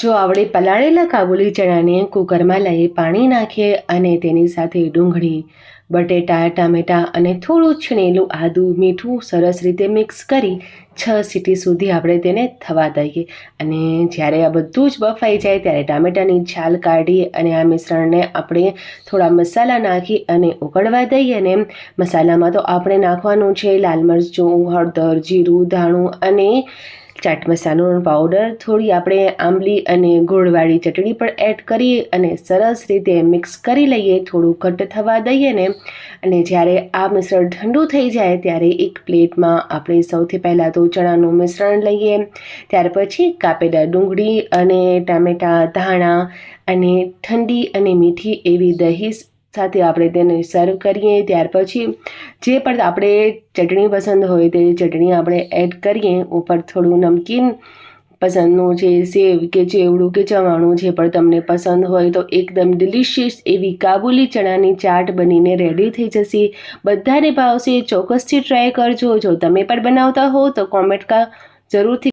જો આપણે પલાળેલા કાબુલી ચણાને કુકરમાં લઈ પાણી નાખીએ અને તેની સાથે ડુંગળી, બટેટા, ટામેટાં અને થોડું છીણેલું આદું મીઠું સરસ રીતે મિક્સ કરી છ સીટી સુધી આપણે તેને થવા દઈએ. અને જ્યારે આ બધું જ બફાઈ જાય ત્યારે ટામેટાની છાલ કાઢી અને આ મિશ્રણને આપણે થોડા મસાલા નાખી અને ઉકળવા દઈએ અને મસાલામાં તો આપણે નાખવાનું છે લાલ મરચું, હળદર, જીરું, ધાણું અને ચાટ મસાલાનો પાવડર થોડી આપણે આંબલી અને ગોળવાળી ચટણી પણ એડ કરી અને સરસ રીતે મિક્સ કરી લઈએ. થોડું ઘટ્ટ થવા દઈએ ને. અને જ્યારે આ મિશ્રણ ઠંડુ થઈ જાય ત્યારે એક પ્લેટમાં આપણે સૌથી પહેલાં તો ચણાનું મિશ્રણ લઈએ. ત્યાર પછી કાપેલા ડુંગળી અને ટામેટાં, ધાણા અને ઠંડી અને મીઠી એવી દહીં સાથે આપણે તેને સર્વ કરીએ, ત્યાર પછી જે પણ આપણે ચટણી પસંદ હોય તે ચટણી આપણે એડ કરીએ. ઉપર થોડું નમકીન પસંદનું છે સેવ કે ચેવડું કે ચવાણું જે પણ તમને પસંદ હોય તો એકદમ ડિલિશિયસ એવી કાબુલી ચણાની ચાટ બનીને રેડી થઈ જશે. બધાને ભાવશે, ચોક્કસથી ટ્રાય કરજો. જો તમે પણ બનાવતા હો તો કોમેન્ટ કા જરૂરથી